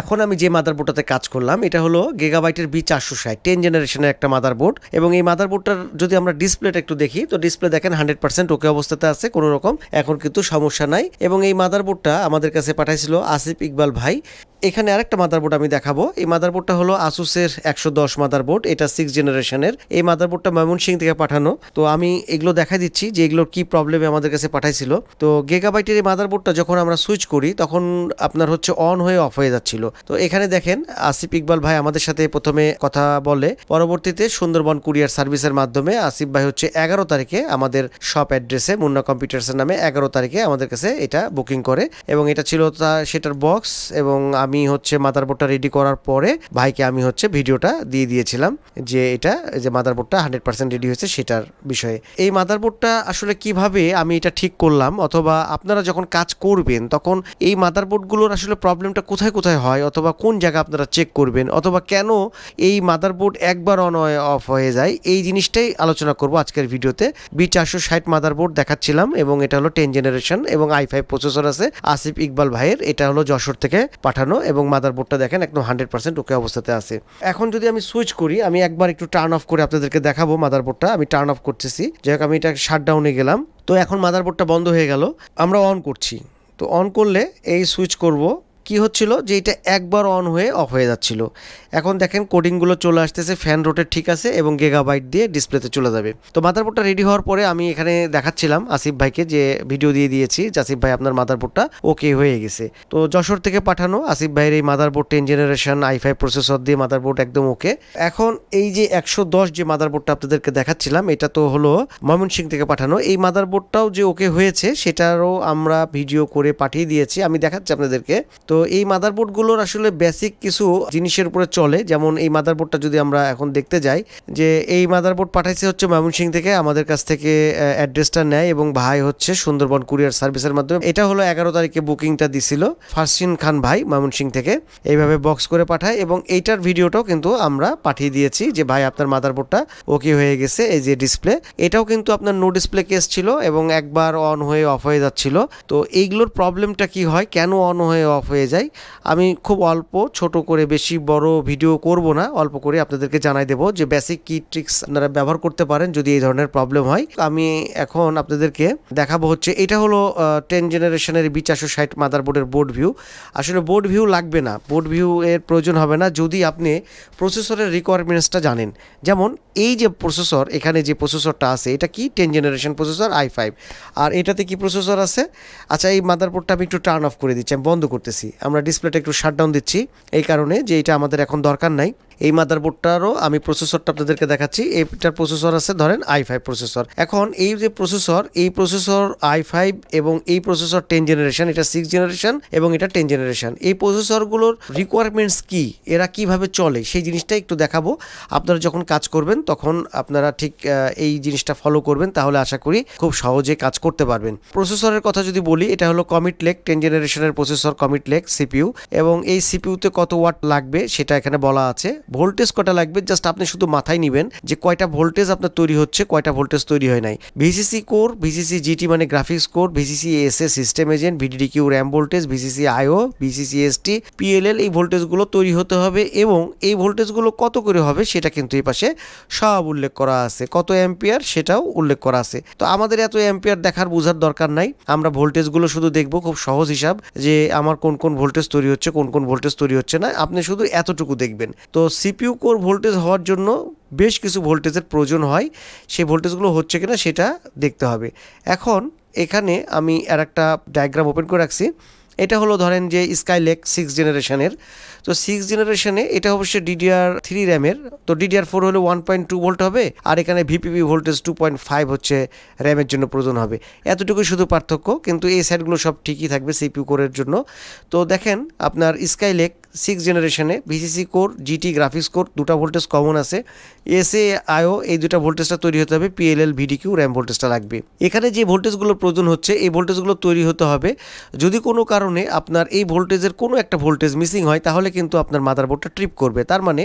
এখন আমি যে মাদারবোর্ডটাতে কাজ করলাম, এটা হলো গেগাবাইটের বি চারশো ষাট টেন জেনারেশনের একটা মাদারবোর্ড এবং এই মাদারবোর্ডটার যদি আমরা ডিসপ্লেটা একটু দেখি, তো ডিসপ্লে দেখেন হান্ড্রেড পার্সেন্ট ওকে অবস্থাতে আছে, কোনো রকম। এখন কিন্তু সমস্যা নাই। এবং এই মাদারবোর্ডটা আমাদের কাছে পাঠাইছিল আসিফ ইকবাল ভাই। এখানে আরেকটা মাদারবোর্ড আমি দেখাবো। এই মাদারবোর্ডটা হলো আসুসের একশো দশ মাদারবোর্ড এটা সিক্স জেনারেশনের এই মাদারবোর্ডটা ময়মনসিং থেকে পাঠানো। তো আমি এগুলো দেখা দিচ্ছি যে এগুলোর কি প্রবলেমে আমাদের কাছে পাঠাইছিল। তো গেগাবাইটের এই মাদারবোর্ডটা যখন আমরা সুইচ করি, তখন আপনার হচ্ছে অন হয়ে অফ হয়ে যাচ্ছিল। তো এখানে দেখেন, আসিফ ইকবাল ভাই আমাদের সাথে প্রথমে কথা বলে, পরবর্তীতে সুন্দরবন কুরিয়ার সার্ভিসের মাধ্যমে আসিফ ভাই হচ্ছে এগারো তারিখে আমাদের শপ অ্যাড্রেসে, মুন্না কম্পিউটার্সের নামে এগারো তারিখে আমাদের কাছে এটা বুকিং করে। এবং এটা ছিল তা, সেটার বক্স এবং আমি হচ্ছে মাদারবোর্ডটা রেডি করার পরে ভাইকে আমি হচ্ছে ভিডিওটা দিয়ে দিয়েছিলাম যে এটা, যে মাদারবোর্ডটা হান্ড্রেড পার্সেন্ট রেডি হয়েছে সেটার বিষয়ে। এই মাদারবোর্ডটা আসলে কীভাবে আমি এটা ঠিক করলাম? অথবা আপনারা যখন কাজ করবেন, তখন এই মাদারবোর্ডগুলোর আসলে প্রবলেমটা কোথায় কোথায় হয় অথবা কোন জায়গা আপনারা চেক করবেন অথবা কেন এই মাদারবোর্ড একবার অন অফ হয়ে যায়, এই জিনিসটাই আলোচনা করব আজকের ভিডিওতে। বি চারশো ষাট মাদারবোর্ড দেখাচ্ছিলাম এবং এটা হলো টেন জেনারেশন এবং আই ফাইভ প্রসেসর আছে, আসিফ ইকবাল ভাইয়ের। এটা হলো যশোর থেকে পাঠানো এবং মাদারবোর্ডটা দেখেন একদম হান্ড্রেড পার্সেন্ট ওকে অবস্থাতে আছে। এখন যদি আমি সুইচ করি, আমি একবার একটু টার্ন অফ করে আপনাদেরকে দেখাবো মাদারবোর্ডটা আমি টার্ন অফ করতেছি। যাই হোক, আমি এটা শাট ডাউনে গেলাম। তো এখন মাদারবোর্ডটা বন্ধ হয়ে গেল। আমরা অন করছি। তো অন করলে এই সুইচ করব। কি হচ্ছিল? যে এটা একবার অন হয়ে অফ হয়ে যাচ্ছিল। এখন দেখেন কোডিংগুলো চলে আসতেছে ফ্যান রোটের ঠিক আছে এবং গেগাবাইট দিয়ে ডিসপ্লেতে চলে যাবে। তো মাদারবোর্ডটা রেডি হওয়ার পরে আমি এখানে দেখাচ্ছিলাম আসিফ ভাইকে যে ভিডিও দিয়ে দিয়েছি যে আসিফ ভাই আপনার মাদারবোর্ডটা ওকে হয়ে গেছে। তো যশোর থেকে পাঠানো আসিফ ভাইয়ের এই motherboard ten generation I five processor দিয়ে মাদারবোর্ড একদম ওকে এখন এই যে একশো দশ যে মাদারবোর্ডটা আপনাদেরকে দেখাচ্ছিলাম, এটা তো হলো ময়মনসিং থেকে পাঠানো। এই মাদারবোর্ডটাও যে ওকে হয়েছে, সেটারও আমরা ভিডিও করে পাঠিয়ে দিয়েছি। আমি দেখাচ্ছি আপনাদেরকে। তো এই মাদারবোর্ডগুলোর আসলে বেসিক কিছু জিনিসের উপরে চলে। যেমন এই মাদারবোর্ডটা যদি আমরা এখন দেখতে যাই, যে এই মাদারবোর্ড পাঠাইছে হচ্ছে ময়মনসিং থেকে, আমাদের কাছ থেকে অ্যাড্রেসটা নেয় এবং ভাই হচ্ছে সুন্দরবন কুরিয়ার সার্ভিসের মাধ্যমে। এটা হলো এগারো তারিখে বুকিংটা দিছিল ফারসিন খান ভাই ময়মনসিং থেকে। এইভাবে বক্স করে পাঠায় এবং এইটার ভিডিওটাও কিন্তু আমরা পাঠিয়ে দিয়েছি যে, ভাই, আপনার মাদারবোর্ডটা ওকে হয়ে গেছে, এই যে ডিসপ্লে এটাও কিন্তু আপনার নো ডিসপ্লে কেস ছিল এবং একবার অন হয়ে অফ হয়ে যাচ্ছিল। তো এইগুলোর প্রবলেমটা কি হয়? কেন অন হয়ে অফ হয়ে যায়। আমি খুব অল্প, ছোট করে বেশি বড় ভিডিও করব না। অল্প করে আপনাদেরকে জানাই দেবো যে বেসিক কি ট্রিক্স আপনারা ব্যবহার করতে পারেন যদি এই ধরনের প্রবলেম হয়। আমি এখন আপনাদেরকে দেখাবো হচ্ছে, এটা হলো টেন জেনারেশনের বি চারশো ষাট মাদারবোর্ডের বোর্ড ভিউ আসলে বোর্ড ভিউ লাগবে না। বোর্ড ভিউ এর প্রয়োজন হবে না যদি আপনি প্রসেসরের রিকোয়ারমেন্টসটা জানেন। যেমন এই যে প্রসেসর এখানে যে প্রসেসরটা আছে, এটা কি? Ten generation processor I five আর এটাতে কি প্রসেসর আছে? আচ্ছা এই মাদারবোর্ডটা আমি একটু টার্ন অফ করে দিচ্ছি, আমি বন্ধ করতেছি। আমরা ডিসপ্লেটা একটু শাটডাউন দিচ্ছি। এই কারণে যে এটা আমাদের এখন দরকার নাই। এই মাদারবোর্ডটারও আমি প্রসেসরটা আপনাদেরকে দেখাচ্ছি। এইটার প্রসেসর আছে ধরেন আই ফাইভ প্রসেসর। এখন এই যে প্রসেসর, এই প্রসেসর আই ফাইভ এবং এই প্রসেসর টেন জেনারেশন এটা সিক্স জেনারেশন এবং এটা টেন জেনারেশন এই প্রসেসরগুলোর রিকোয়ারমেন্টস কি? এরা কীভাবে চলে? সেই জিনিসটা একটু দেখাবো। আপনারা যখন কাজ করবেন, তখন আপনারা ঠিক এই জিনিসটা ফলো করবেন, তাহলে আশা করি খুব সহজে কাজ করতে পারবেন। প্রসেসরের কথা যদি বলি, এটা হলো কমিট লেক টেন জেনারেশনের প্রসেসর কমিট লেক সিপিইউ এবং এই সিপিইউতে কত ওয়াট লাগবে, সেটা এখানে বলা আছে। ভোল্টেজ কটা লাগবে? জাস্ট আপনি শুধু মাথায় নেবেন যে কয়টা ভোল্টেজ আপনার তৈরি হচ্ছে, কয়টা ভোল্টেজ তৈরি হয় নাই। ভিসিসি কোর ভিসিসি জিটি মানে graphics core VCC SA system agent VDD Q RAM voltage VCC IO VCC ST PLL এই ভোল্টেজগুলো তৈরি হতে হবে এবং এই ভোল্টেজগুলো কত করে হবে সেটা কিন্তু এই পাশে সব উল্লেখ করা আছে। কত অ্যাম্পিয়ার সেটাও উল্লেখ করা আছে। তো আমাদের এত অ্যাম্পিয়ার দেখার বোঝার দরকার নাই। আমরা ভোল্টেজগুলো শুধু দেখব খুব সহজ হিসাব যে আমার কোন কোন ভোল্টেজ তৈরি হচ্ছে, কোন কোন ভোল্টেজ তৈরি হচ্ছে না। আপনি শুধু এতটুকু দেখবেন। তো সিপিইউ কোর ভোল্টেজ হওয়ার জন্য বেশ কিছু ভোল্টেজের প্রয়োজন হয়, সেই ভোল্টেজগুলো হচ্ছে কিনা সেটা দেখতে হবে। এখন এখানে আমি আর একটা ডায়াগ্রাম ওপেন করে রাখছি। এটা হলো ধরেন যে স্কাইলেক সিক্স জেনারেশনের তো সিক্স জেনারেশনে এটা অবশ্যই ডিডিআর থ্রি র্যামের তো ডিডিআর ফোর হলে ওয়ান পয়েন্ট টু ভোল্ট হবে আর এখানে VPP voltage two point five হচ্ছে র্যামের জন্য প্রয়োজন হবে। এতটুকুই শুধু পার্থক্য, কিন্তু এই সাইডগুলো সব ঠিকই থাকবে সিপিউ কোরের জন্য। তো দেখেন আপনার স্কাইলেক সিক্স জেনারেশনে VCC core GT graphics core দুটা ভোল্টেজ কমন আছে। এসএ আইও এই দুটা ভোল্টেজটা তৈরি হতে হবে পিএলএল ভিডিকিউ র্যাম ভোল্টেজটা লাগবে। এখানে যে ভোল্টেজগুলোর প্রয়োজন হচ্ছে, এই ভোল্টেজগুলো তৈরি হতে হবে। যদি কোনো কারণে আপনার এই ভোল্টেজের কোনো একটা ভোল্টেজ মিসিং হয়, তাহলে কিন্তু আপনার মাদারবোর্ডটা ট্রিপ করবে। তার মানে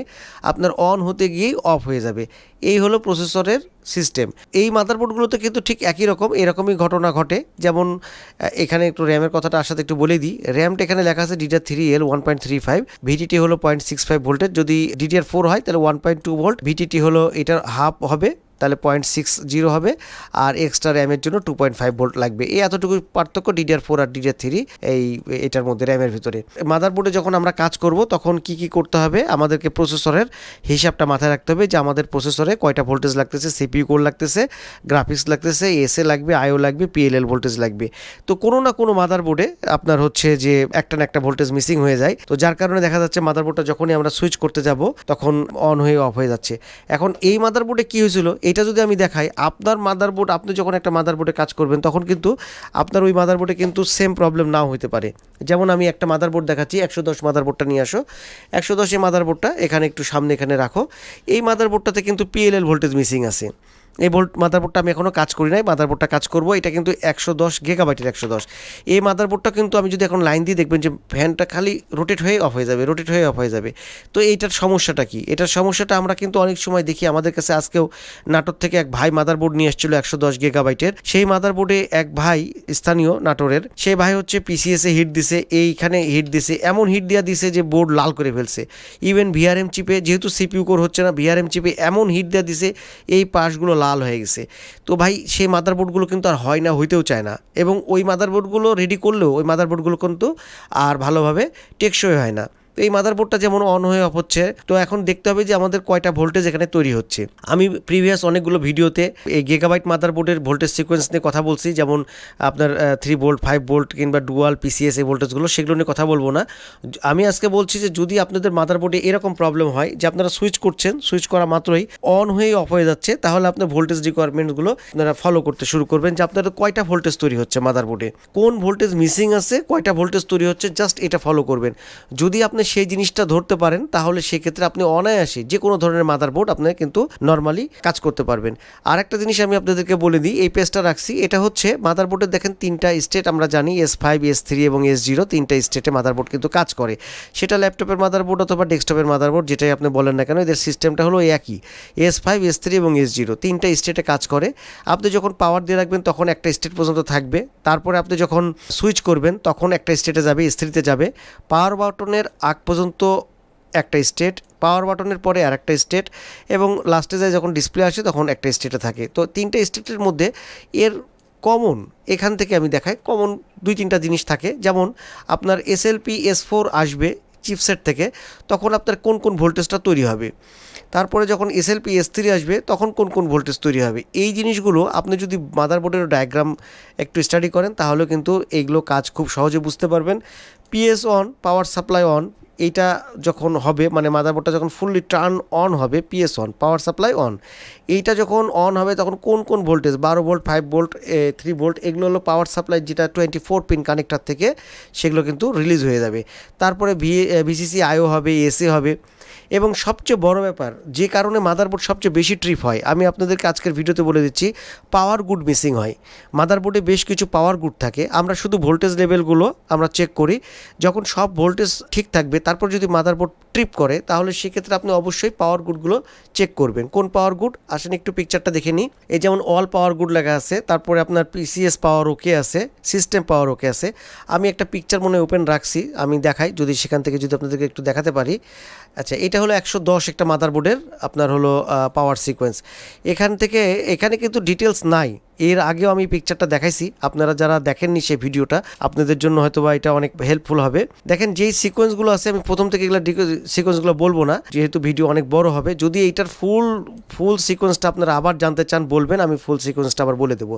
আপনার অন হতে গিয়েই অফ হয়ে যাবে। এই হলো প্রসেসরের সিস্টেম। এই মাদারবোর্ডগুলোতে কিন্তু ঠিক একই রকম, এরকমই ঘটনা ঘটে। যেমন এখানে একটু র্যামের কথাটা আসাতে একটু বলে দিই। র্যামটা এখানে লেখা আছে DDR three L one point three five VTT হলো পয়েন্ট সিক্স ফাইভ ভোল্টের যদি ডিডিআর ফোর হয়, তাহলে one point two volt VTT হলো এটার হাফ হবে। তাহলে পয়েন্ট সিক্স জিরো হবে, আর এক্সট্রা র্যামের জন্য টু পয়েন্ট ফাইভ ভোল্ট লাগবে। এই এতটুকু পার্থক্য ডিডিআর ফোর আর ডিডিআর থ্রি এই, এটার মধ্যে র্যামের ভিতরে। মাদারবোর্ডে যখন আমরা কাজ করব, তখন কি কি করতে হবে? আমাদেরকে প্রসেসরের হিসাবটা মাথায় রাখতে হবে যে আমাদের প্রসেসরে কয়টা ভোল্টেজ লাগতেছে সিপিইউ কোড লাগতেছে গ্রাফিক্স লাগতেছে এসএ লাগবে আইও লাগবে পিএলএল ভোল্টেজ লাগবে। তো কোনো না কোনো মাদারবোর্ডে আপনার হচ্ছে যে একটা না একটা ভোল্টেজ মিসিং হয়ে যায়। তো যার কারণে দেখা যাচ্ছে মাদারবোর্ডটা যখনই আমরা সুইচ করতে যাব, তখন অন হয়ে অফ হয়ে যাচ্ছে। এখন এই মাদারবোর্ডে কি হয়েছিল? এটা যদি আমি দেখাই, আপনার মাদারবোর্ড আপনি যখন একটা মাদারবোর্ডে কাজ করবেন, তখন কিন্তু আপনার ওই মাদারবোর্ডে কিন্তু সেম প্রবলেম নাও হতে পারে। যেমন আমি একটা মাদারবোর্ড দেখাচ্ছি, একশো দশ মাদারবোর্ডটা নিয়ে আসো। একশো দশে মাদারবোর্ডটা এখানে একটু সামনে এখানে রাখো। এই মাদারবোর্ডটাতে কিন্তু পিএলএল ভোল্টেজ মিসিং আছে। এই ভোল্ট মাদারবোর্ডটা আমি এখনও কাজ করি নাই, মাদারবোর্ডটা কাজ করব। এটা কিন্তু একশো দশ গেগাবাইটের একশো দশ। এই মাদারবোর্ডটা কিন্তু আমি যদি এখন লাইন দিয়ে দেখবেন যে ফ্যানটা খালি রোটেট হয়ে অফ হয়ে যাবে রোটেট হয়ে অফ হয়ে যাবে। তো এইটার সমস্যাটা কি? এটার সমস্যাটা আমরা কিন্তু অনেক সময় দেখি, আমাদের কাছে আজকেও নাটোর থেকে এক ভাই মাদারবোর্ড নিয়ে এসেছিল একশো দশ গেগাবাইটের। সেই মাদারবোর্ডে এক ভাই স্থানীয় নাটোরের, সেই ভাই হচ্ছে পিসিএসে হিট দিছে, এইখানে হিট দিছে, এমন হিট দেওয়া দিছে যে বোর্ড লাল করে ফেলছে। ইভেন ভিআরএম চিপে যেহেতু সিপিউ কোর হচ্ছে না ভিআরএম চিপে এমন হিট দেওয়া দিছে, এই পাশগুলো লাল হয়ে গেছে। তো ভাই, সেই মাদারবোর্ডগুলো কিন্তু আর হয় না, হইতেও চায় না। এবং ওই মাদারবোর্ডগুলো রেডি করলেও ওই মাদারবোর্ডগুলো কিন্তু আর ভালোভাবে টেকসই হয় না। তো এই মাদারবোর্ডটা যেমন অন হয়ে অফ হচ্ছে, তো এখন দেখতে হবে যে আমাদের কয়টা ভোল্টেজ এখানে তৈরি হচ্ছে। আমি প্রিভিয়াস অনেকগুলো ভিডিওতে এই গেগাবাইট মাদারবোর্ডের ভোল্টেজ সিকোয়েন্স নিয়ে কথা বলছি, যেমন আপনার থ্রি ভোল্ট ফাইভ ভোল্ট কিংবা ডুয়াল পিসিএস এই ভোল্টেজগুলো সেগুলো নিয়ে কথা বলব না। আমি আজকে বলছি যে যদি আপনাদের মাদারবোর্ডে এরকম প্রবলেম হয় যে আপনারা সুইচ করছেন সুইচ করা মাত্রই অন হয়ে অফ হয়ে যাচ্ছে, তাহলে আপনার ভোল্টেজ রিকোয়ারমেন্টগুলো আপনারা ফলো করতে শুরু করবেন যে আপনাদের কয়টা ভোল্টেজ তৈরি হচ্ছে মাদারবোর্ডে কোন ভোল্টেজ মিসিং আছে, কয়টা ভোল্টেজ তৈরি হচ্ছে জাস্ট এটা ফলো করবেন। যদি আপনি সেই জিনিসটা ধরতে পারেন, তাহলে সেক্ষেত্রে আপনি অনায়াসে যে কোনো ধরনের মাদারবোর্ড আপনি কিন্তু নর্মালি কাজ করতে পারবেন। আর একটা জিনিস আমি আপনাদেরকে বলে দিই, এই পেজটা রাখছি, এটা হচ্ছে মাদারবোর্ডে দেখেন তিনটা স্টেট আমরা জানি এস ফাইভ এস থ্রি এবং এস জিরো তিনটা স্টেটে মাদারবোর্ড কিন্তু কাজ করে। সেটা ল্যাপটপের মাদারবোর্ড অথবা ডেস্কটপের মাদারবোর্ড, যেটাই আপনি বলেন না কেন, এদের সিস্টেমটা হলো একই। এস ফাইভ এস থ্রি এবং এস জিরো তিনটা স্টেটে কাজ করে। আপনি যখন পাওয়ার দিয়ে রাখবেন, তখন একটা স্টেট পর্যন্ত থাকবে। তারপরে আপনি যখন সুইচ করবেন, তখন একটা স্টেটে যাবে স্ত্রীতে যাবে। পাওয়ার বাটনের আগ পর্যন্ত একটা স্টেট পাওয়ার বাটনের পরে আর একটা স্টেট এবং লাস্টে যায় যখন ডিসপ্লে আসে তখন একটা স্টেটে থাকে। তো তিনটে স্টেটের মধ্যে এর কমন এখান থেকে আমি দেখাই কমন দুই তিনটা জিনিস থাকে। যেমন আপনার এসএলপি এস ফোর আসবে চিপসেট থেকে, তখন আপনার কোন কোন ভোল্টেজটা তৈরি হবে। তারপরে যখন এসএলপি এস থ্রি আসবে, তখন কোন কোন ভোল্টেজ তৈরি হবে। এই জিনিসগুলো আপনি যদি মাদারবোর্ডের ডায়াগ্রাম একটু স্টাডি করেন, তাহলে কিন্তু এইগুলো কাজ খুব সহজে বুঝতে পারবেন। PS on power supply on এইটা যখন হবে মানে মাদারবোর্ডটা যখন ফুললি টার্ন অন হবে PS on power supply on এইটা যখন অন হবে, তখন কোন কোন ভোল্টেজ বারো volt five volt three volt এগুলো হলো পাওয়ার সাপ্লাই যেটা টোয়েন্টি ফোর পিন কানেক্টার থেকে সেগুলো কিন্তু রিলিজ হয়ে যাবে। তারপরে ভি ভিসিসি আইও হবে এসি হবে। এবং সবচেয়ে বড় ব্যাপার, যে কারণে মাদারবোর্ড সবচেয়ে বেশি ট্রিপ হয়, আমি আপনাদেরকে আজকের ভিডিওতে বলে দিচ্ছি পাওয়ার গুড মিসিং হয়। মাদারবোর্ডে বেশ কিছু পাওয়ার গুড থাকে, আমরা শুধু ভোল্টেজ লেভেলগুলো আমরা চেক করি, যখন সব ভোল্টেজ ঠিক থাকবে, তারপর যদি মাদারবোর্ড ট্রিপ করে, তাহলে সেক্ষেত্রে আপনি অবশ্যই পাওয়ার গুডগুলো চেক করবেন। কোন পাওয়ার গুড আসেন একটু পিকচারটা দেখে নিই। এই যেমন অল পাওয়ার গুড লেখা আছে, তারপরে আপনার পিসিএস পাওয়ার ওকে আছে সিস্টেম পাওয়ার ওকে আছে। আমি একটা পিকচার মনে ওপেন রাখছি, আমি দেখাই, যদি সেখান থেকে যদি আপনাদেরকে একটু দেখাতে পারি। আচ্ছা এটা হলো একশো দশ একটা মাদারবোর্ডের আপনার হলো পাওয়ার সিকোয়েন্স এখান থেকে, এখানে কিন্তু ডিটেলস নাই। এর আগেও আমি পিকচারটা দেখাইছি। আপনারা যারা দেখেননি সেই ভিডিওটা, আপনাদের জন্য হয়তো বা এটা অনেক হেল্পফুল হবে। দেখেন, যেই সিকোয়েন্সগুলো আছে, আমি প্রথম থেকে এগুলো সিকোয়েন্সগুলো বলব না, যেহেতু ভিডিও অনেক বড় হবে। যদি এইটার ফুল ফুল সিকোয়েন্সটা আপনারা আবার জানতে চান, বলবেন, আমি ফুল সিকোয়েন্সটা আবার বলে দেবো।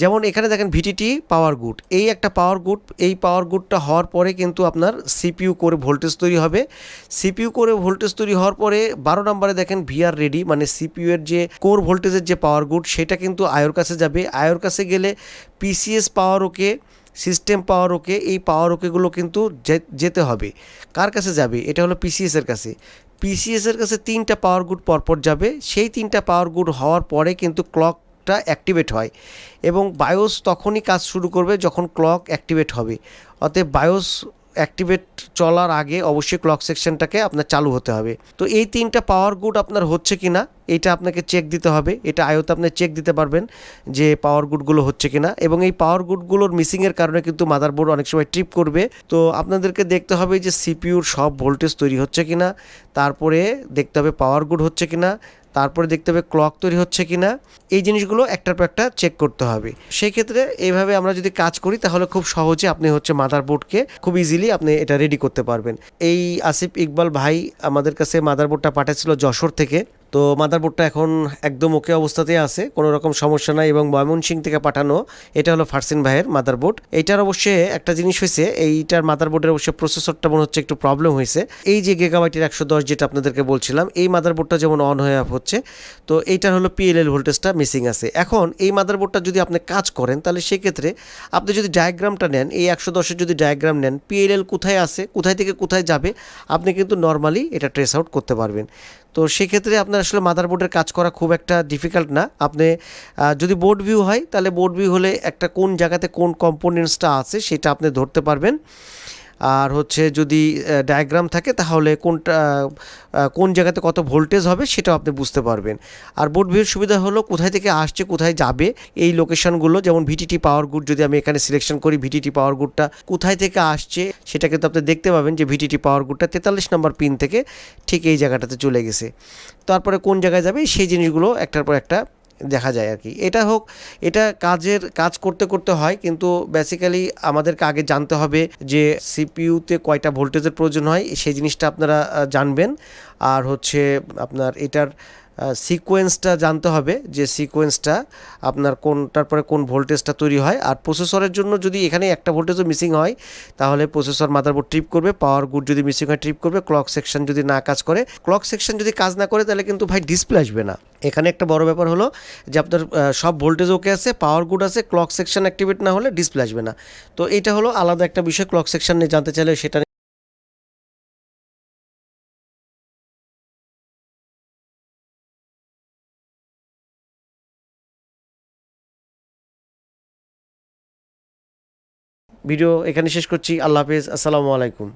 যেমন এখানে দেখেন ভিটিটি পাওয়ার গুড এই একটা পাওয়ার গুড এই পাওয়ার গুডটা হওয়ার পরে কিন্তু আপনার সিপিইউ করে ভোল্টেজ তৈরি হবে। সিপিইউ করে ভোল্টেজ তৈরি হওয়ার পরে বারো নম্বরে দেখেন ভিআর রেডি মানে সিপিইউ এর যে কোর ভোল্টেজের যে পাওয়ার গুড সেটা কিন্তু আয়োর কাছে যাবে। আয়োর কাছে গেলে পিসিএস পাওয়ার ওকে সিস্টেম পাওয়ার ওকে, এই পাওয়ার ওকেগুলো কিন্তু যেতে হবে। কার কাছে যাবে? এটা হলো পিসিএস এর কাছে। পিসিএস এর কাছে তিনটা পাওয়ার গুড পরপর যাবে। সেই তিনটা পাওয়ার গুড হওয়ার পরে কিন্তু ক্লকটা অ্যাক্টিভেট হয়। এবং বায়োস তখনই কাজ শুরু করবে যখন ক্লক অ্যাক্টিভেট হবে। অতএব বায়োস অ্যাক্টিভেট চলার আগে অবশ্যই ক্লক সেকশনটাকে আপনার চালু হতে হবে। তো এই তিনটা পাওয়ার গুড আপনার হচ্ছে কি না এটা আপনাকে চেক দিতে হবে। এটা আয়তে আপনি চেক দিতে পারবেন যে পাওয়ার গুডগুলো হচ্ছে কি না এবং এই পাওয়ার গুডগুলোর মিসিংয়ের কারণে কিন্তু মাদারবোর্ড অনেক সময় ট্রিপ করবে। তো আপনাদেরকে দেখতে হবে যে সিপিইউর সব ভোল্টেজ তৈরি হচ্ছে কি না তারপরে দেখতে হবে পাওয়ার গুড হচ্ছে কিনা তারপরে দেখতে হবে ক্লক তৈরি হচ্ছে কি না এই জিনিসগুলো একটার পর একটা চেক করতে হবে। সেই ক্ষেত্রে এইভাবে আমরা যদি কাজ করি, তাহলে খুব সহজে আপনি হচ্ছে মাদারবোর্ডকে খুব ইজিলি আপনি এটা রেডি করতে পারবেন। এই আসিফ ইকবাল ভাই আমাদের কাছে মাদারবোর্ডটা পাঠাচ্ছিল যশোর থেকে। তো মাদারবোর্ডটা এখন একদম ওকে অবস্থাতেই আছে, কোনো রকম সমস্যা নাই এবং ময়মনসিং থেকে পাঠানো, এটা হলো ফারসিন ভাইয়ের মাদারবোর্ড। এইটার অবশ্যই একটা জিনিস হয়েছে, এইটার মাদারবোর্ডের অবশ্যই প্রসেসরটা মনে হচ্ছে একটু প্রবলেম হয়েছে। এই যে গেগাবাইটের একশো দশ যেটা আপনাদেরকে বলছিলাম, এই মাদারবোর্ডটা যেমন অন হয়ে অফ হচ্ছে, তো এইটার হলো পিএলএল ভোল্টেজটা মিসিং আছে। এখন এই মাদারবোর্ডটা যদি আপনি কাজ করেন, তাহলে সেক্ষেত্রে আপনি যদি ডায়াগ্রামটা নেন, এই একশো দশের যদি ডায়াগ্রাম নেন পিএলএল কোথায় আছে, কোথায় থেকে কোথায় যাবে, আপনি কিন্তু নর্মালি এটা ট্রেস আউট করতে পারবেন। তো সেক্ষেত্রে আপনার আসলে মাদারবোর্ডের কাজ করা খুব একটা ডিফিকাল্ট না। আপনি যদি বোর্ড ভিউ হয়, তাহলে বোর্ড ভিউ হলে একটা কোন জায়গাতে কোন কম্পোনেন্টসটা আছে সেটা আপনি ধরতে পারবেন। আর হচ্ছে যদি ডায়াগ্রাম থাকে তাহলে কোনটা কোন জায়গাতে কত ভোল্টেজ হবে সেটাও আপনি বুঝতে পারবেন। আর বোর্ড ভিউর সুবিধা হলো কোথায় থেকে আসছে, কোথায় যাবে, এই লোকেশনগুলো যেমন ভিটিটি পাওয়ার গুড যদি আমি এখানে সিলেকশন করি ভিটিটি পাওয়ার গুডটা কোথায় থেকে আসছে সেটা কিন্তু আপনি দেখতে পাবেন যে ভিটিটি পাওয়ার গুডটা তেতাল্লিশ নম্বর পিন থেকে ঠিক এই জায়গাটাতে চলে গেছে। তারপরে কোন জায়গায় যাবে, সেই জিনিসগুলো একটার পর একটা দেখা যায় আর কি। এটা হোক, এটা কাজের, কাজ করতে করতে হয়, কিন্তু বেসিক্যালি আমাদেরকে আগে জানতে হবে যে সিপিইউতে কয়টা ভোল্টেজের প্রয়োজন হয়, সেই জিনিসটা আপনারা জানবেন। আর হচ্ছে আপনার এটার সিকোয়েন্সটা জানতে হবে যে সিকোয়েন্সটা আপনার কোনটার পরে কোন ভোল্টেজটা তৈরি হয়। আর প্রসেসরের জন্য যদি এখানে একটা ভোল্টেজও মিসিং হয়, তাহলে প্রসেসর মাদারবোর্ড ট্রিপ করবে পাওয়ার গুড যদি মিসিং হয় ট্রিপ করবে ক্লক সেকশন যদি না কাজ করে। ক্লক সেকশন যদি কাজ না করে, তাহলে কিন্তু ভাই ডিসপ্লে আসবে না। এখানে একটা বড় ব্যাপার হলো যে আপনার সব ভোল্টেজ ওকে আছে পাওয়ার গুড আছে ক্লক সেকশন অ্যাক্টিভেট না হলে ডিসপ্লে আসবে না। তো এটা হলো আলাদা একটা বিষয় ক্লক সেকশন নিয়ে জানতে চাইলে সেটা ভিডিও এখানে শেষ করছি। আল্লাহ হাফিজ। আসসালামু আলাইকুম।